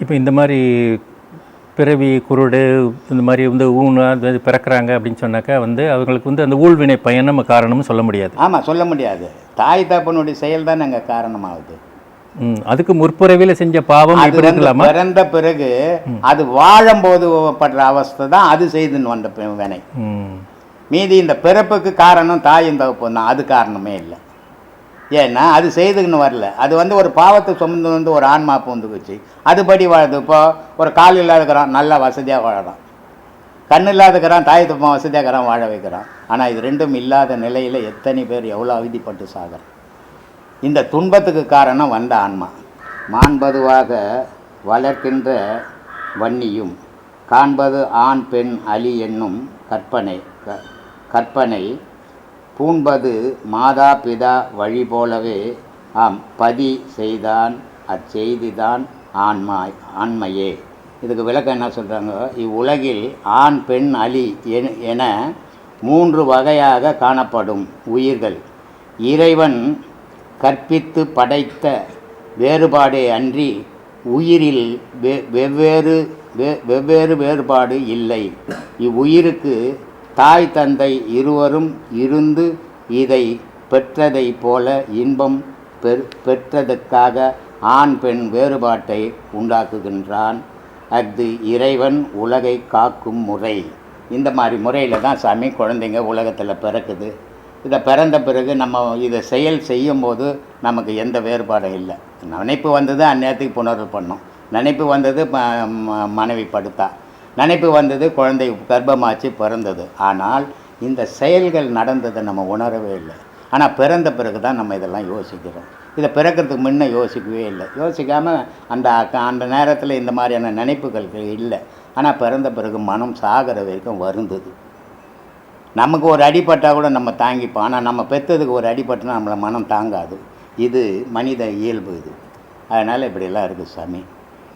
இப்போ இந்த மாதிரி பிறவி குருடு இந்த மாதிரி வந்து ஊனா அது பிறக்கிறாங்க அப்படின்னு சொன்னாக்கா வந்து அவங்களுக்கு வந்து அந்த ஊழ்வினை பயன் நம்ம காரணம்னு சொல்ல முடியாது. ஆமாம் சொல்ல முடியாது. தாய் தகப்பனுடைய செயல் தான் அங்கே காரணமாகுது. ம், அதுக்கு முற்பிறவியில் செஞ்ச பாவம் இப்படி இருக்கலாமா? பிறந்த பிறகு அது வாழும்போது படுற அவஸ்தை தான் அது செய்துன்னு வந்த வினை மீதி இந்த பிறப்புக்கு காரணம் தாயும் தகப்பன் தான். அது காரணமே இல்லை. ஏன்னா அது செய்துக்குன்னு வரல. அது வந்து ஒரு பாவத்தை சுமந்து வந்து ஒரு ஆன்மா பூந்துக்குச்சு. அதுபடி வாழுது. இப்போ ஒரு கால் இல்லாதக்கிறான் நல்லா வசதியாக வாழறான். கண் இல்லாதக்கிறான் தாய் தப்பம் வசதியாகிறான் வாழ வைக்கிறான். ஆனால் இது ரெண்டும் இல்லாத நிலையில் எத்தனை பேர் எவ்வளோ அவதிப்பட்டு சாகிறான். இந்த துன்பத்துக்கு காரணம் வந்த ஆன்மா. மாண்பதுவாக வளர்க்கின்ற வன்னியும் காண்பது ஆண் பெண் அலி என்னும் கற்பனை க- கற்பனை பூண்பது மாதா பிதா வழி போலவே ஆம் பதி செய்தான் அச்செய்திதான் ஆன்மாய் ஆண்மையே. இதுக்கு விளக்கம் என்ன சொல்கிறாங்க இவ்வுலகில் ஆண் பெண் அலி என- என மூன்று வகையாக காணப்படும் உயிர்கள். இறைவன் கற்பித்து படைத்த வேறுபாடே அன்றி உயிரில் வெ வெவ்வேறு வெ- வெவ்வேறு வேறுபாடு இல்லை. இவ்வுயிருக்கு தாய் தந்தை இருவரும் இருந்து இதை பெற்றதைப் போல இன்பம் பெற் பெற்றதற்காக ஆண் பெண் வேறுபாட்டை உண்டாக்குகின்றான். அஃது இறைவன் உலகை காக்கும் முறை. இந்த மாதிரி முறையில் தான் சாமி குழந்தைங்க உலகத்தில் பிறக்குது. இதை பிறந்த பிறகு நம்ம இதை செயல் செய்யும்போது நமக்கு எந்த வேறுபாடும் இல்லை. நினைப்பு வந்தது அந்நேரத்துக்கு புணர்வு பண்ணோம். நினைப்பு வந்தது ம- ம- மனைவி படுத்தா. நினைப்பு வந்தது குழந்தை கர்ப்பமாச்சு பிறந்தது. ஆனால் இந்த செயல்கள் நடந்ததை நம்ம உணரவே இல்லை. ஆனால் பிறந்த பிறகு தான் நம்ம இதெல்லாம் யோசிக்கிறோம். இதை பிறக்கிறதுக்கு முன்னே யோசிக்கவே இல்லை. யோசிக்காமல் அந்த அந்த நேரத்தில் இந்த மாதிரியான நினைப்புகள் இல்லை. ஆனால் பிறந்த பிறகு மனம் சாகிற வரைக்கும் வருந்தது. நமக்கு ஒரு அடிப்பட்டால் கூட நம்ம தாங்கிப்போம். ஆனால் நம்ம பெற்றதுக்கு ஒரு அடிப்பட்டுனா நம்மளை மனம் தாங்காது. இது மனித இயல்பு இது. அதனால் இப்படியெல்லாம் இருக்குது சாமி.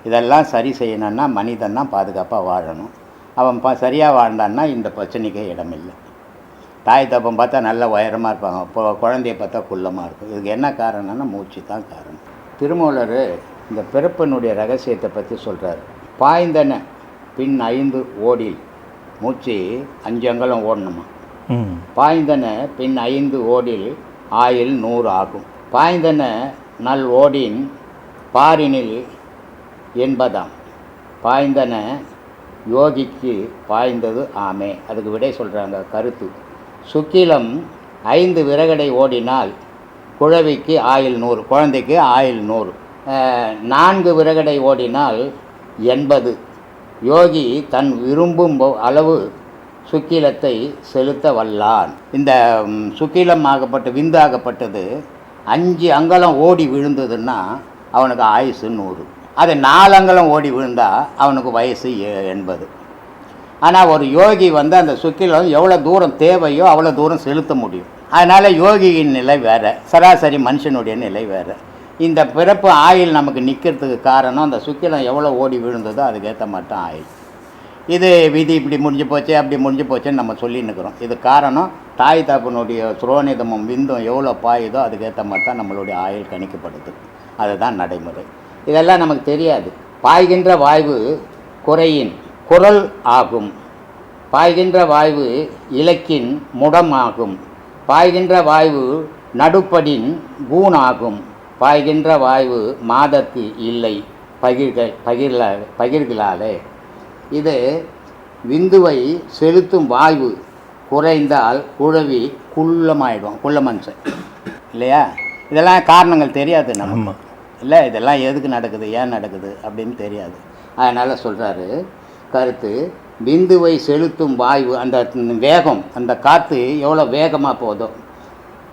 இதெல்லாம் சரி செய்யணும்னா மனிதன் தான் பாதுகாப்பாக வாழணும். அவன் பா சரியாக வாழ்ந்தான்னா இந்த பிரச்சனைக்கே இடமில்லை. தாய் தப்பம் பார்த்தா நல்ல உயரமாக இருப்பாங்க. இப்போ குழந்தைய பார்த்தா குள்ளமாக இருக்கும். இதுக்கு என்ன காரணம்னா மூச்சு தான் காரணம். திருமூலர் இந்த பிறப்பினுடைய ரகசியத்தை பற்றி சொல்கிறார் பாய்ந்தன பின் ஐந்து ஓடில். மூச்சு அஞ்சு அங்கலம் ஓடணுமா பாய்ந்தன பின் ஐந்து ஓடில் ஆயில் நூறு ஆகும். பாய்ந்தன நல் ஓடின் பாரினில் என்பதாம். பாய்ந்தன யோகிக்கு பாய்ந்தது ஆமே. அதுக்கு விடை சொல்கிறாங்க கருத்து. சுக்கிலம் ஐந்து விறகடை ஓடினால் குழவிக்கு ஆயில் நூறு குழந்தைக்கு ஆயில் நூறு. நான்கு விறகடை ஓடினால் எண்பது. யோகி தன் விரும்பும் அளவு சுக்கிலத்தை செலுத்த வல்லான். இந்த சுக்கிலம் ஆகப்பட்ட விந்து ஆகப்பட்டது அஞ்சு அங்கலம் ஓடி விழுந்ததுன்னா அவனுக்கு ஆயுசு நூறு. அது நாலு ஓடி விழுந்தால் அவனுக்கு வயசு எண்பது ஆனால் ஒரு யோகி வந்து அந்த சுக்கிலம் எவ்வளோ தூரம் தேவையோ அவ்வளோ தூரம் செலுத்த முடியும். அதனால் யோகியின் நிலை வேறு சராசரி மனுஷனுடைய நிலை வேறு. இந்த பிறப்பு ஆயில் நமக்கு நிற்கிறதுக்கு காரணம் அந்த சுக்கிலம் எவ்வளோ ஓடி விழுந்ததோ அதுக்கேற்ற மட்டும் ஆயில். இது விதி இப்படி முடிஞ்சு போச்சு அப்படி முடிஞ்சு போச்சுன்னு நம்ம சொல்லின்னுக்கிறோம். இது காரணம் தாய் தாப்பனுடைய சுரோனிதமும் விந்தும் எவ்வளோ பாயுதோ அதுக்கேற்ற மாதிரி தான் நம்மளுடைய ஆயுள் கணிக்கப்படுது. அதுதான் நடைமுறை. இதெல்லாம் நமக்கு தெரியாது. பாய்கின்ற வாய்வு குறையின் குரல் ஆகும். பாய்கின்ற வாய்வு இலக்கின் முடமாகும். பாய்கின்ற வாய்வு நடுப்படின் கூணாகும் பாய்கின்ற வாய்வு மாதத்து இல்லை. பகிர்கள் பகிர்ல பகிர்களாலே. இது விந்துவை செலுத்தும் வாய்வு குறைந்தால் குழவி குள்ளமாயிடும் குள்ள மனுஷன் இல்லையா? இதெல்லாம் காரணங்கள் தெரியாது நமக்கு. இல்லை இதெல்லாம் எதுக்கு நடக்குது? ஏன் நடக்குது? அப்படின்னு தெரியாது. அதனால் சொல்கிறாரு கருத்து பிந்துவை செலுத்தும் வாயு அந்த வேகம் அந்த காற்று எவ்வளோ வேகமாக போதோ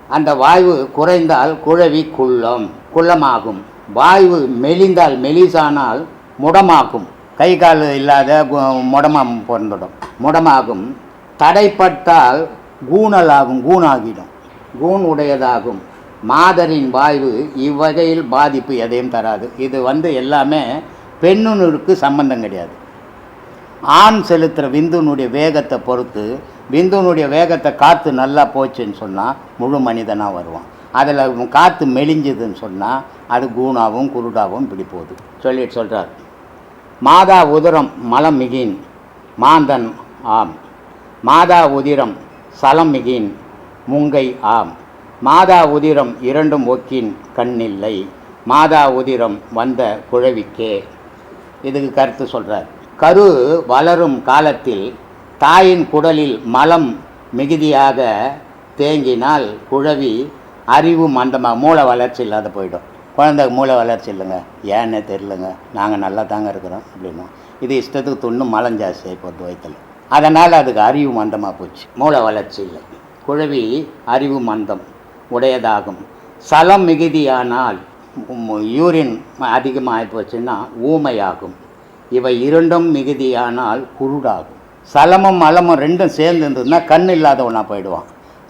அந்த வாயு குறைந்தால் குழவி குள்ளம் குள்ளமாகும். வாயு மெலிந்தால் மெலிசானால் முடமாகும். கை கால் இல்லாத முடமாக பிறந்துடும். முடமாகும். தடைப்பட்டால் கூணலாகும் கூணாகிடும் கூண் உடையதாகும். மாதரின் வாய்வு இவ்வகையில் பாதிப்பு எதையும் தராது. இது வந்து எல்லாமே பெண்ணுனுக்கு சம்பந்தம் கிடையாது. ஆண் செலுத்துகிற விந்துனுடைய வேகத்தை பொறுத்து விந்துனுடைய வேகத்தை காற்று நல்லா போச்சுன்னு சொன்னால் முழு மனிதனாக வருவான். அதில் காற்று மெலிஞ்சுதுன்னு சொன்னால் அது கூணாவும் குருடாவும் இப்படி போகுது சொல்லிட்டு சொல்கிறார் மாதா உதரம் மலம் மிகின் மாந்தன் ஆம். மாதா உதிரம் சலம் மிகின் முங்கை ஆம். மாதா உதிரம் இரண்டும் ஒக்கின் கண்ணில்லை. மாதா உதிரம் வந்த குழவிக்கே. இதுக்கு கருத்து சொல்கிறார் கரு வளரும் காலத்தில் தாயின் குடலில் மலம் மிகுதியாக தேங்கினால் குழவி அறிவு மந்தமாக மூளை வளர்ச்சி இல்லாத போயிடும். குழந்தை மூளை வளர்ச்சி இல்லைங்க. ஏன்னே தெரிலங்க நாங்கள் நல்லா தாங்க இருக்கிறோம் அப்படின்னா. இது இஷ்டத்துக்கு துண்ணும் மலம் ஜாஸ்தி ஆகிப்போகுது வயிற்றில் அதனால் அதுக்கு அறிவு மந்தமாக போச்சு. மூளை வளர்ச்சி இல்லை. குழவி அறிவு மந்தம். உடையதாகும். சலம் மிகுதியானால் யூரின் அதிகமாகி போச்சுன்னா ஊமையாகும். இவை இரண்டும் மிகுதியானால் குருடாகும். சலமும் மலமும் ரெண்டும் சேர்ந்து இருந்ததுன்னா கண் இல்லாதவனாக போயிடுவான்.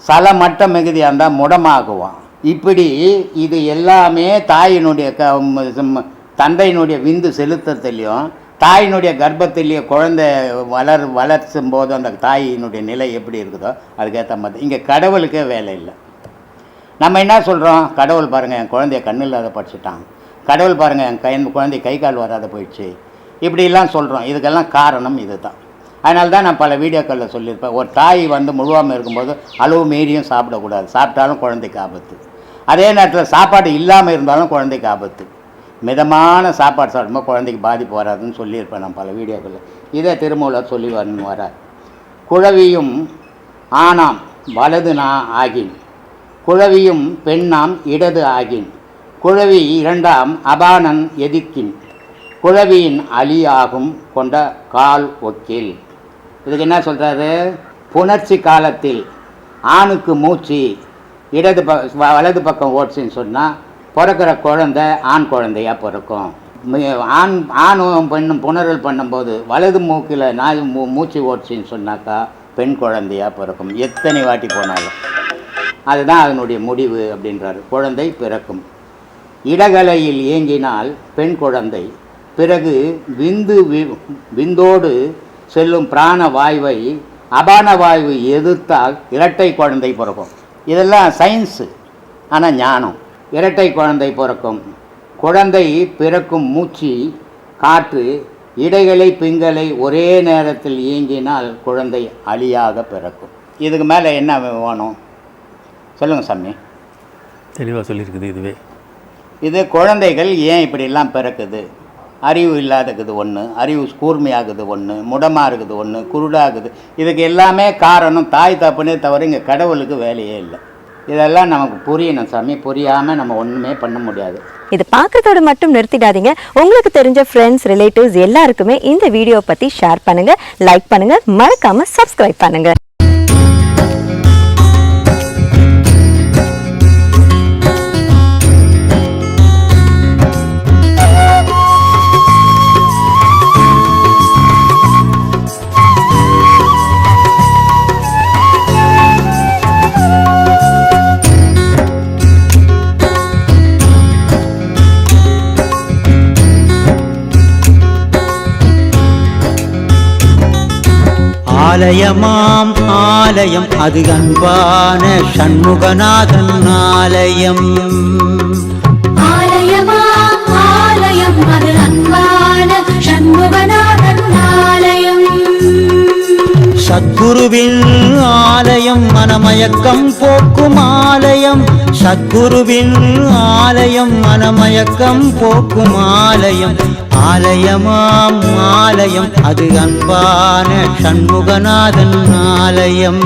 சலம் மட்டும் மிகுதியாக இருந்தால் முடமாகுவான். இப்படி இது எல்லாமே தாயினுடைய க தந்தையினுடைய விந்து செலுத்தத்துலேயும் தாயினுடைய கர்ப்பத்திலேயே குழந்தை வளர் வளர்ச்சும் போது அந்த தாயினுடைய நிலை எப்படி இருக்குதோ அதுக்கேற்ற மாதிரி. இங்கே கடவுளுக்கே வேலை இல்லை. நம்ம என்ன சொல்கிறோம் கடவுள் பாருங்கள் என் குழந்தைய கண்ணு இல்லாத படிச்சுட்டான் கடவுள் பாருங்கள் என் கை குழந்தை கை கால் வராத போயிடுச்சு. இப்படிலாம் சொல்கிறோம் இதுக்கெல்லாம் காரணம் இது தான் அதனால தான் நான் பல வீடியோக்களில் சொல்லியிருப்பேன். ஒரு தாய் வந்து முழுவாமல் இருக்கும்போது அளவு மீறியும் சாப்பிடக்கூடாது. சாப்பிட்டாலும் குழந்தைக்கு ஆபத்து. அதே நேரத்தில் சாப்பாடு இல்லாமல் இருந்தாலும் குழந்தைக்கு ஆபத்து. மிதமான சாப்பாடு சாப்பிடும்போது குழந்தைக்கு பாதிப்பு வராதுன்னு சொல்லியிருப்பேன் நான் பல வீடியோக்களில். இதே திருமூலர் சொல்லி வரணும் வரார். குழவியும் ஆனாம் வலது நா ஆகின். குழவியும் பெண்ணாம் இடது ஆகின். குழவி இரண்டாம் அபானன் எதிர்க்கின். குழவியின் அலியாகும் கொண்ட கால் ஒக்கில். இதுக்கு என்ன சொல்கிறாரு புணர்ச்சி காலத்தில் ஆணுக்கு மூச்சு இடது ப வ- வலது பக்கம் ஓடிச்சுன்னு சொன்னால் பிறக்கிற குழந்தை ஆண் குழந்தையா பிறக்கும். ஆண் ஆணும் பெண்ணும் புணரல் பண்ணும்போது வலது மூக்கில் நாய் மூ மூச்சு ஓடிச்சின்னு சொன்னாக்கா பெண் குழந்தையா பிறக்கும். எத்தனை வாட்டி போனாலும். அதுதான் அதனுடைய முடிவு அப்படின்றாரு. குழந்தை பிறக்கும். இடகலையில் இயங்கினால் பெண் குழந்தை. பிறகு விந்து வி- விந்தோடு செல்லும் பிராண வாயுவை அபான வாயு எதிர்த்தால் இரட்டை குழந்தை பிறக்கும். இதெல்லாம் சயின்ஸு ஆனால் ஞானம். இரட்டை குழந்தை பிறக்கும். குழந்தை பிறக்கும் மூச்சு காற்று இடைகளை பிங்களை ஒரே நேரத்தில் இயங்கினால் குழந்தை அழியாக பிறக்கும். இதுக்கு மேலே என்ன வேணும்? சொல்லுங்கள் சாமி. தெளிவாக சொல்லியிருக்குது இதுவே. இது குழந்தைகள் ஏன் இப்படிலாம் பிறக்குது? அறிவு இல்லாதக்குது ஒன்று அறிவு கூர்மையாகுது ஒன்று முடமாக இருக்குது ஒன்று குருடாகுது. இதுக்கு எல்லாமே காரணம் தாய் தப்புனே தவிர இங்கே கடவுளுக்கு வேலையே இல்லை. இதெல்லாம் நமக்கு புரியணும் சாமி புரியாமல் நம்ம ஒன்றுமே பண்ண முடியாது. இது பார்க்கறதோட மட்டும் நிறுத்திடாதீங்க. உங்களுக்கு தெரிஞ்ச ஃப்ரெண்ட்ஸ் ரிலேட்டிவ்ஸ் எல்லாருக்குமே இந்த வீடியோ பத்தி ஷேர் பண்ணுங்க லைக் பண்ணுங்க மறக்காம சப்ஸ்கிரைப் பண்ணுங்க. ஆலயமாம் ஆலயம். அது அன்பான சண்முகநாதன் ஆலயம். ஆலயமாம் ஆலயம் சத்குருவின் ஆலயம் மனமயக்கம் போக்கும் ஆலயம். சத்குருவின் ஆலயம் மனமயக்கம் போக்கும் ஆலயம். ஆலயமாம் ஆலயம் அது அன்பான சண்முகநாதன் ஆலயம்.